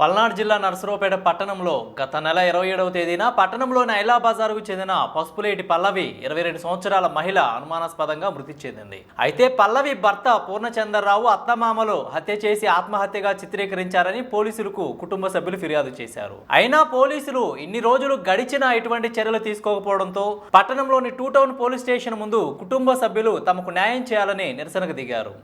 పల్నాడు జిల్లా నరసరావుపేట పట్టణంలో గత నెల ఇరవై ఏడవ తేదీన పట్టణంలోని ఐలా బజారుకు చెందిన పసుపులేటి పల్లవి ఇరవై రెండు సంవత్సరాల మహిళ అనుమానాస్పదంగా మృతి చెందింది. అయితే పల్లవి భర్త పూర్ణచంద్రరావు అత్తమామలు హత్య చేసి ఆత్మహత్యగా చిత్రీకరించారని పోలీసులకు కుటుంబ సభ్యులు ఫిర్యాదు చేశారు. అయినా పోలీసులు ఇన్ని రోజులు గడిచినా ఎటువంటి చర్యలు తీసుకోకపోవడంతో పట్టణంలోని టూ టౌన్ పోలీస్ స్టేషన్ ముందు కుటుంబ సభ్యులు తమకు న్యాయం చేయాలని నిరసనకు దిగారు.